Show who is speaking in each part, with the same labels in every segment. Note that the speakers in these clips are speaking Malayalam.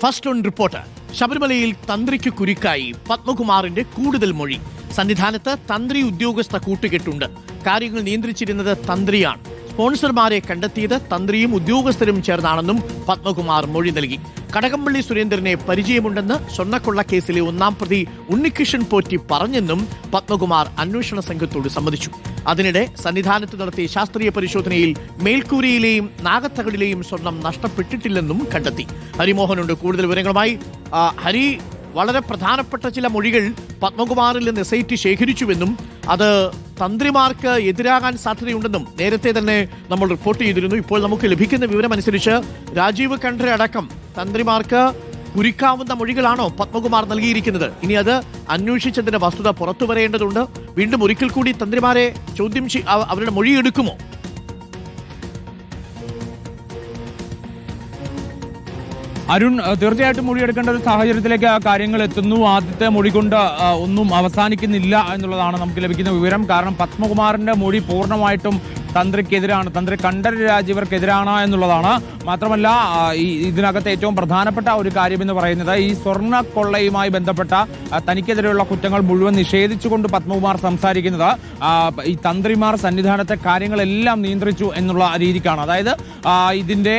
Speaker 1: First on report. ശബരിമലയിൽ തന്ത്രിക്ക് കുരുക്കായി പത്മകുമാറിന്റെ കൂടുതൽ മൊഴി. സന്നിധാനത്ത് തന്ത്രി ഉദ്യോഗസ്ഥ കൂട്ടുകെട്ടുണ്ട്. കാര്യങ്ങൾ നിയന്ത്രിച്ചിരുന്നത് തന്ത്രിയാണ്. സ്പോൺസർമാരെ കണ്ടെത്തിയത് തന്ത്രിയും ഉദ്യോഗസ്ഥരും ചേർന്നാണെന്നും പത്മകുമാർ മൊഴി നൽകി. കടകംപള്ളി സുരേന്ദ്രനെ പരിചയമുണ്ടെന്ന് സ്വർണക്കൊള്ള കേസിലെ ഒന്നാം പ്രതി ഉണ്ണികൃഷ്ണൻ പോറ്റി പറഞ്ഞെന്നും പത്മകുമാർ അന്വേഷണ സംഘത്തോട് സമ്മതിച്ചു. അതിനിടെ സന്നിധാനത്ത് നടത്തിയ ശാസ്ത്രീയ പരിശോധനയിൽ മേൽക്കൂരയിലെയും നാഗത്തകടിലെയും സ്വർണം നഷ്ടപ്പെട്ടിട്ടില്ലെന്നും കണ്ടെത്തി. ഹരിമോഹനുണ്ട്. കൂടുതൽ വിവരങ്ങളുമായി ഹരി വളരെ പ്രധാനപ്പെട്ട ചില മൊഴികൾ പത്മകുമാറിൽ നിന്ന് എസ് ഐ ടി ശേഖരിച്ചുവെന്നും അത് തന്ത്രിമാർക്ക് എതിരാകാൻ സാധ്യതയുണ്ടെന്നും നേരത്തെ തന്നെ നമ്മൾ റിപ്പോർട്ട് ചെയ്തിരുന്നു. ഇപ്പോൾ നമുക്ക് ലഭിക്കുന്ന വിവരം അനുസരിച്ച് രാജീവ് ഖണ്ഡ്രെ അടക്കം തന്ത്രിമാർക്ക് കുരിക്കാവുന്ന മൊഴികളാണോ പത്മകുമാർ നൽകിയിരിക്കുന്നത്. ഇനി അത് അന്വേഷിച്ചതിന്റെ വസ്തുത പുറത്തു വരേണ്ടതുണ്ട് വീണ്ടും ഒരിക്കൽ കൂടി തന്ത്രിമാരെ ചോദ്യം അവരുടെ മൊഴി
Speaker 2: അരുൺ തീർച്ചയായിട്ടും മൊഴിയെടുക്കേണ്ട ഒരു സാഹചര്യത്തിലേക്ക് കാര്യങ്ങൾ എത്തുന്നു. ആദ്യത്തെ മൊഴി കൊണ്ട് ഒന്നും അവസാനിക്കുന്നില്ല എന്നുള്ളതാണ് നമുക്ക് ലഭിക്കുന്ന വിവരം. കാരണം പത്മകുമാറിന്റെ മൊഴി പൂർണമായിട്ടും തന്ത്രിക്കെതിരാണ്. തന്ത്രി കണ്ഠര രാജീവർക്കെതിരാണ് എന്നുള്ളതാണ്. മാത്രമല്ല ഈ ഇതിനകത്ത് ഏറ്റവും പ്രധാനപ്പെട്ട ഒരു കാര്യം എന്ന് പറയുന്നത് ഈ സ്വർണ കൊള്ളയുമായി ബന്ധപ്പെട്ട തനിക്കെതിരെയുള്ള കുറ്റങ്ങൾ മുഴുവൻ നിഷേധിച്ചുകൊണ്ട് പത്മകുമാർ സംസാരിക്കുന്നത് ഈ തന്ത്രിമാർ സന്നിധാനത്തെ കാര്യങ്ങളെല്ലാം നിയന്ത്രിച്ചു എന്നുള്ള രീതിക്കാണ്. അതായത് ഇതിന്റെ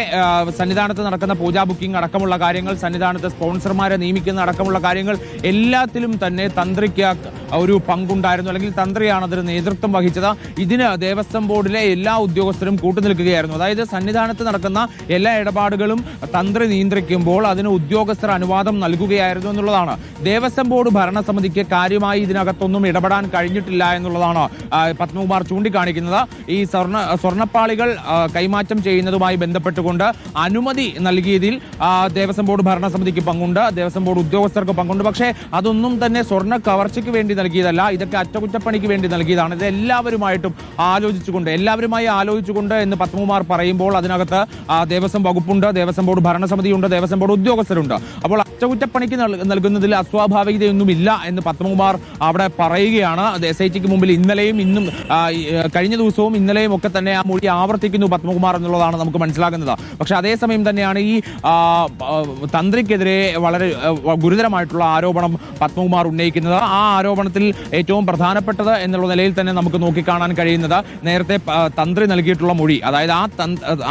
Speaker 2: സന്നിധാനത്ത് നടക്കുന്ന പൂജാ ബുക്കിംഗ് അടക്കമുള്ള കാര്യങ്ങൾ സന്നിധാനത്ത് സ്പോൺസർമാരെ നിയമിക്കുന്ന അടക്കമുള്ള കാര്യങ്ങൾ എല്ലാത്തിലും തന്നെ തന്ത്രിക്ക് ഒരു പങ്കുണ്ടായിരുന്നു. അല്ലെങ്കിൽ തന്ത്രിയാണ് അതിന് നേതൃത്വം വഹിച്ചത്. ഇതിന് ദേവസ്വം ബോർഡിലെ എല്ലാ ഉദ്യോഗസ്ഥരും കൂട്ടുനിൽക്കുകയായിരുന്നു അതായത് സന്നിധാനത്ത് നടക്കുന്ന എല്ലാ ഇടപാടുകളും തന്ത്രി നിയന്ത്രിക്കുമ്പോൾ അതിന് ഉദ്യോഗസ്ഥർ അനുവാദം നൽകുകയായിരുന്നു എന്നുള്ളതാണ്. ദേവസ്വം ബോർഡ് ഭരണസമിതിക്ക് കാര്യമായി ഇതിനകത്തൊന്നും ഇടപെടാൻ കഴിഞ്ഞിട്ടില്ല എന്നുള്ളതാണ് പത്മകുമാർ ചൂണ്ടിക്കാണിക്കുന്നത്. ഈ സ്വർണ സ്വർണപ്പാളികൾ കൈമാറ്റം ചെയ്യുന്നതുമായി ബന്ധപ്പെട്ടുകൊണ്ട് അനുമതി നൽകിയതിൽ ദേവസ്വം ബോർഡ് ഭരണസമിതിക്ക് പങ്കുണ്ട് ദേവസ്വം ബോർഡ് ഉദ്യോഗസ്ഥർക്ക് പങ്കുണ്ട്. പക്ഷേ അതൊന്നും തന്നെ സ്വർണ കവർച്ചയ്ക്ക് വേണ്ടി നൽകിയതല്ല ഇതൊക്കെ അറ്റകുറ്റപ്പണിക്ക് വേണ്ടി നൽകിയതാണ്. ഇത് എല്ലാവരുമായിട്ടും ആലോചിച്ചുകൊണ്ട് എല്ലാവരുമായി ആലോചിച്ചുകൊണ്ട് എന്ന് പത്മകുമാർ പറയുമ്പോൾ അതിനകത്ത് ദേവസ്വം വകുപ്പുണ്ട് ദേവസ്വം ബോർഡ് ഭരണസമിതിയുണ്ട് ദേവസ്വം ബോർഡ് ഉദ്യോഗസ്ഥരുണ്ട്. അപ്പോൾ അറ്റകുറ്റപ്പണിക്ക് നൽ- നൽകുന്നതിൽ അസ്വാഭാവികതയൊന്നുമില്ല എന്ന് പത്മകുമാർ അവിടെ പറയുകയാണ്. എസ് ഐ ടിക്ക് മുമ്പിൽ ഇന്നലെയും ഇന്നും കഴിഞ്ഞ ദിവസവും ഇന്നലെയും ഒക്കെ തന്നെ ആ മൊഴി ആവർത്തിക്കുന്നു പത്മകുമാർ എന്നുള്ളതാണ് നമുക്ക് മനസ്സിലാക്കുന്നത് പക്ഷെ അതേസമയം തന്നെയാണ് ഈ തന്ത്രിക്കെതിരെ വളരെ ഗുരുതരമായിട്ടുള്ള ആരോപണം പത്മകുമാർ ഉന്നയിക്കുന്നത്. ആ ആരോപണത്തിൽ ഏറ്റവും പ്രധാനപ്പെട്ടത് എന്നുള്ള നിലയിൽ തന്നെ നമുക്ക് നോക്കിക്കാണാൻ കഴിയുന്നത്. നേരത്തെ തന്ത്രി നൽകിയിട്ടുള്ള മൊഴി. അതായത് ആ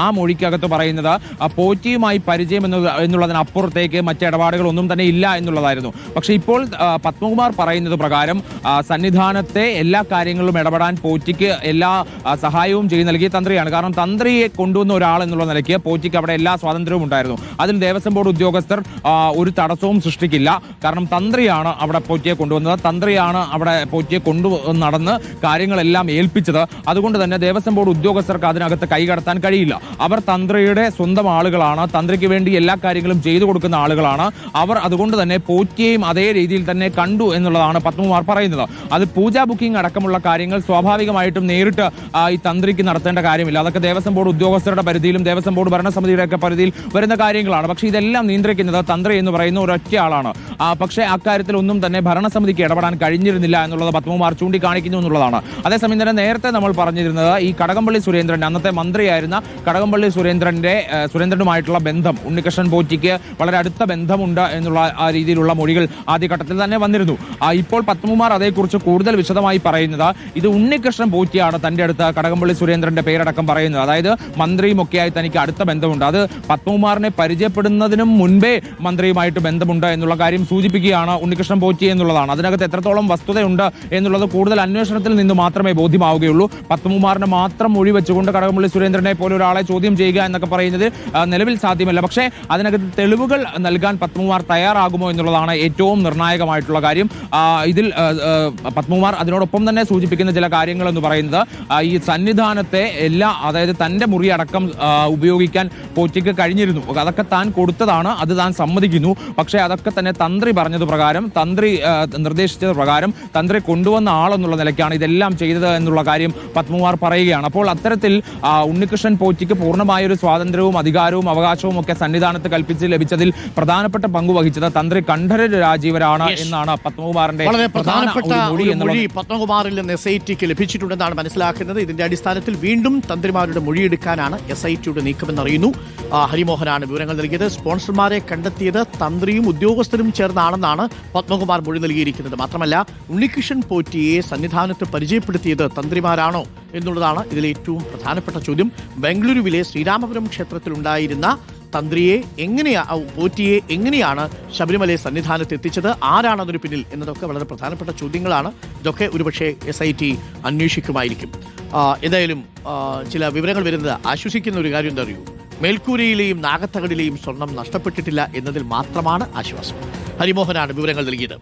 Speaker 2: ആ മൊഴിക്കകത്ത് പറയുന്നത് പോറ്റിയുമായി പരിചയം എന്ന എന്നുള്ളതിനപ്പുറത്തേക്ക് മറ്റ് ഇടപാടുകളൊന്നും തന്നെ ഇല്ല എന്നുള്ളതായിരുന്നു. പക്ഷേ ഇപ്പോൾ പത്മകുമാർ പറയുന്നത് പ്രകാരം സന്നിധാനത്തെ എല്ലാ കാര്യങ്ങളിലും ഇടപെടാൻ പോറ്റിക്ക് എല്ലാ സഹായവും ചെയ്തു നൽകിയ തന്ത്രിയാണ്. കാരണം തന്ത്രിയെ കൊണ്ടുവന്ന ഒരാൾ എന്നുള്ള നിലയ്ക്ക് പോറ്റിക്ക് അവിടെ എല്ലാ സ്വാതന്ത്ര്യവും ഉണ്ടായിരുന്നു. അതിൽ ദേവസ്വം ബോർഡ് ഉദ്യോഗസ്ഥർ ഒരു തടസ്സവും സൃഷ്ടിക്കില്ല. കാരണം തന്ത്രിയാണ് അവിടെ പോറ്റിയെ കൊണ്ടുവന്നത്. തന്ത്രിയാണ് അവിടെ പോറ്റിയെ കൊണ്ടു നടന്ന് കാര്യങ്ങളെല്ലാം ഏൽപ്പിച്ചത്. അതുകൊണ്ട് തന്നെ ബോർഡ് ഉദ്യോഗസ്ഥർക്ക് അതിനകത്ത് കൈകടത്താൻ കഴിയില്ല. അവർ തന്ത്രിയുടെ സ്വന്തം ആളുകളാണ്. തന്ത്രിക്ക് വേണ്ടി എല്ലാ കാര്യങ്ങളും ചെയ്തു കൊടുക്കുന്ന ആളുകളാണ്. അവർ അതുകൊണ്ട് തന്നെ പോറ്റിയെയും അതേ രീതിയിൽ തന്നെ കണ്ടു എന്നുള്ളതാണ് പത്മകുമാർ പറയുന്നത്. അത് പൂജാ ബുക്കിംഗ് അടക്കമുള്ള കാര്യങ്ങൾ സ്വാഭാവികമായിട്ടും നേരിട്ട് ഈ തന്ത്രിക്ക് നടത്തേണ്ട കാര്യമില്ല. അതൊക്കെ ദേവസ്വം ബോർഡ് ഉദ്യോഗസ്ഥരുടെ പരിധിയിലും ദേവസ്വം ബോർഡ് ഭരണസമിതിയുടെ ഒക്കെ പരിധിയിൽ വരുന്ന കാര്യങ്ങളാണ്. പക്ഷേ ഇതെല്ലാം നിയന്ത്രിക്കുന്നത് തന്ത്രി എന്ന് പറയുന്ന ഒരൊറ്റ ആളാണ്. പക്ഷേ അക്കാര്യത്തിൽ ഒന്നും തന്നെ ഭരണസമിതിക്ക് ഇടപെടാൻ കഴിഞ്ഞിരുന്നില്ല എന്നുള്ളത് പത്മകുമാർ ചൂണ്ടിക്കാണിക്കുന്നു എന്നുള്ളതാണ്. അതേസമയം തന്നെ നേരത്തെ നമ്മൾ പറഞ്ഞിരുന്നത് കടകംപള്ളി സുരേന്ദ്രൻ അന്നത്തെ മന്ത്രിയായിരുന്ന കടകംപള്ളി സുരേന്ദ്രന്റെ സുരേന്ദ്രനുമായിട്ടുള്ള ബന്ധം ഉണ്ണികൃഷ്ണൻ പോറ്റിക്ക് വളരെ അടുത്ത ബന്ധമുണ്ട് എന്നുള്ള ആ രീതിയിലുള്ള മൊഴികൾ ആദ്യഘട്ടത്തിൽ തന്നെ വന്നിരുന്നു. ഇപ്പോൾ പത്മകുമാർ അതേക്കുറിച്ച് കൂടുതൽ വിശദമായി പറയുന്നത് ഇത് ഉണ്ണികൃഷ്ണൻ പോറ്റിയാണ് തന്റെ അടുത്ത് കടകംപള്ളി സുരേന്ദ്രന്റെ പേരടക്കം പറയുന്നത്. അതായത് മന്ത്രിയും ഒക്കെയായി തനിക്ക് അടുത്ത ബന്ധമുണ്ട്. അത് പത്മകുമാറിനെ പരിചയപ്പെടുന്നതിനും മുൻപേ മന്ത്രിയുമായിട്ട് ബന്ധമുണ്ട് എന്നുള്ള കാര്യം സൂചിപ്പിക്കുകയാണ് ഉണ്ണികൃഷ്ണൻ പോറ്റി എന്നുള്ളതാണ്. അതിനകത്ത് എത്രത്തോളം വസ്തുതയുണ്ട് എന്നുള്ളത് കൂടുതൽ അന്വേഷണത്തിൽ നിന്ന് മാത്രമേ ബോധ്യമാവുകയുള്ളൂ. പത്മകുമാറിനെ മാത്രം ഒഴിവെച്ചുകൊണ്ട് കടകംപള്ളി സുരേന്ദ്രനെ പോലെ ഒരാളെ ചോദ്യം ചെയ്യുക എന്നൊക്കെ പറയുന്നത് നിലവിൽ സാധ്യമല്ല. പക്ഷേ അതിനകത്ത് തെളിവുകൾ നൽകാൻ പത്മകുമാർ തയ്യാറാകുമോ എന്നുള്ളതാണ് ഏറ്റവും നിർണായകമായിട്ടുള്ള കാര്യം. ഇതിൽ പത്മകുമാർ അതിനോടൊപ്പം തന്നെ സൂചിപ്പിക്കുന്ന ചില കാര്യങ്ങൾ എന്ന് പറയുന്നത് ഈ സന്നിധാനത്തെ എല്ലാ അതായത് തന്റെ മുറി അടക്കം ഉപയോഗിക്കാൻ പോറ്റിക്ക് കഴിഞ്ഞിരുന്നു. അതൊക്കെ താൻ കൊടുത്തതാണ് അത് താൻ സമ്മതിക്കുന്നു. പക്ഷേ അതൊക്കെ തന്നെ തന്ത്രി പറഞ്ഞത് പ്രകാരം തന്ത്രി നിർദ്ദേശിച്ചത് പ്രകാരം തന്ത്രി കൊണ്ടുവന്ന ആളെന്നുള്ള നിലയ്ക്കാണ് ഇതെല്ലാം ചെയ്തത് എന്നുള്ള കാര്യം പത്മകുമാർ പറയുകയാണ് തുടരുകയാണ് അപ്പോൾ അത്തരത്തിൽ ഉണ്ണികൃഷ്ണൻ പോറ്റിക്ക് പൂർണമായ ഒരു സ്വാതന്ത്ര്യവും അധികാരവും അവകാശവും ഒക്കെ സന്നിധാനത്ത് കൽപ്പിച്ച് ലഭിച്ചതിൽ പ്രധാനപ്പെട്ട പങ്ക് വഹിച്ചത് തന്ത്രി കണ്ഠര രാജീവരാണ് എന്നാണ് പത്മകുമാറിന്റെ
Speaker 1: വളരെ പ്രധാനപ്പെട്ട
Speaker 2: മൊഴി
Speaker 1: പത്മകുമാറിൽ നിന്ന് എസ് ഐ ടിക്ക് ലഭിച്ചിട്ടുണ്ടെന്നാണ് മനസ്സിലാക്കുന്നത്. ഇതിന്റെ അടിസ്ഥാനത്തിൽ വീണ്ടും തന്ത്രിമാരുടെ മൊഴിയെടുക്കാനാണ് എസ് ഐ ടിയുടെ നീക്കമെന്നറിയുന്നു. ഹരിമോഹനാണ് വിവരങ്ങൾ നൽകിയത്. സ്പോൺസർമാരെ കണ്ടെത്തിയത് തന്ത്രിയും ഉദ്യോഗസ്ഥരും ചേർന്നാണെന്നാണ് പത്മകുമാർ മൊഴി നൽകിയിരിക്കുന്നത്. മാത്രമല്ല ഉണ്ണികൃഷ്ണൻ പോറ്റിയെ സന്നിധാനത്ത് പരിചയപ്പെടുത്തിയത് തന്ത്രിമാരാണോ? എന്നുള്ളതാണ് ഇതിലെ ഏറ്റവും പ്രധാനപ്പെട്ട ചോദ്യം. ബംഗളൂരുവിലെ ശ്രീരാമപുരം ക്ഷേത്രത്തിലുണ്ടായിരുന്ന തന്ത്രിയെ എങ്ങനെയാ പോറ്റിയെ എങ്ങനെയാണ് ശബരിമല സന്നിധാനത്ത് എത്തിച്ചത്? ആരാണ് അതിന് പിന്നിൽ? എന്നതൊക്കെ വളരെ പ്രധാനപ്പെട്ട ചോദ്യങ്ങളാണ്. ഇതൊക്കെ ഒരുപക്ഷെ എസ് ഐ ടി അന്വേഷിക്കുമായിരിക്കും. എന്തായാലും ചില വിവരങ്ങൾ വരുന്നത് ആശ്വസിക്കുന്ന ഒരു കാര്യം എന്താ അറിയൂ മേൽക്കൂരയിലെയും നാഗത്തകടിലെയും സ്വർണം നഷ്ടപ്പെട്ടിട്ടില്ല എന്നതിൽ മാത്രമാണ് ആശ്വാസം. ഹരിമോഹനാണ് വിവരങ്ങൾ നൽകിയത്.